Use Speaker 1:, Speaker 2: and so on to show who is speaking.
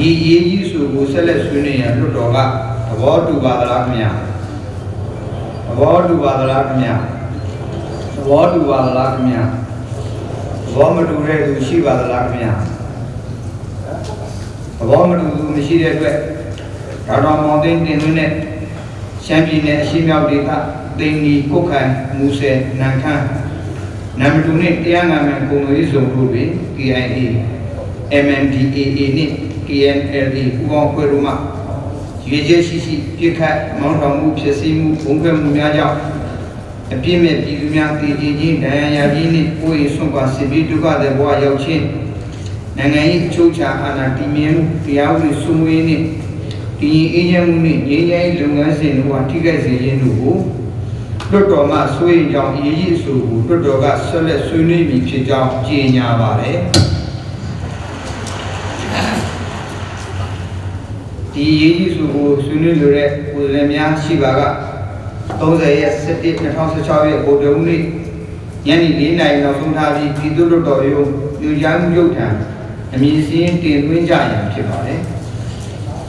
Speaker 1: ဒီရေးကြီးဆိုကိုဆက်လက်ဆွေးနွေးရန်လွတ်တော်ကသဘောတူပါသလားခင်ဗျာသဘောတူပါသလားခင်ဗျာသဘောတူပါသလားခင်ဗျာသဘောမတူတဲ့သူရှိပါသလားခင်ဗျာသဘောမတူသူမရှိတဲ့အတွက်ဒေါက်တာမောင်သိန်းတင်သွင်းတဲ့ရှမ်းပြည်နယ်အရှေ့မြောက်ဒေသသိန်းဒီကုတ်ခိုင်မူဆယ်နန်ခမ်းနံပါတ်2နဲ့တရားနာမယ်ပုံသွေးစုံတို့တွင် KIA MNDAA နဲ့ KNLA ပူးပေါင်းဖွဲ့တို့မှရွေးချယ်ရှိရှိပြစ်ခတ်မောင်းထောင်မှုဖြစ်စည်းမှုဘုံခွဲမှုများကြောင့်အပြစ်မဲ့ပြည်သူများတည်တည်ချင်းဒဏ်ရာရခြင်းနှင့်ကိုယ်ရဆုံးပါစစ်ပြီးဒုက္ခတဲ့ဘဝရောက်ခြင်းနိုင်ငံရေးအချုပ်ချာအာဏာတည်မြဲမှုတရားဥပဒေစိုးမိုးရေးနှင့်တည်ငြိမ်အေးချမ်းမှုနှင့်ငြိမ်းချမ်းရေးလုပ်ငန်းစဉ်တို့ဟာထိခိုက်စေခြင်းတို့ကိုလွတ်တော်မှဆွေးရင်ကြောင့်အရေးကြီးအဆိုကိုလွတ်တော်ကဆက်လက်ဆွေးနွေးမည်ဖြစ်ကြောင်းကြေညာပါတယ် ဒီရေးကြီးစုကိုဆွေးနွေးလိုတဲ့ကိုယ်စားလှယ်များရှိပါက30ရက်17 2016ရက်ဗိုလ်တုံးနေ့ညနေ4နာရီနောက်ဆုံးထားပြီးပြည်သူ့လွှတ်တော်ရုံးညွှန်ကြားမှုရုပ်ထံအမည်စင်းတင်သွင်းကြရန်ဖြစ်ပါတယ်။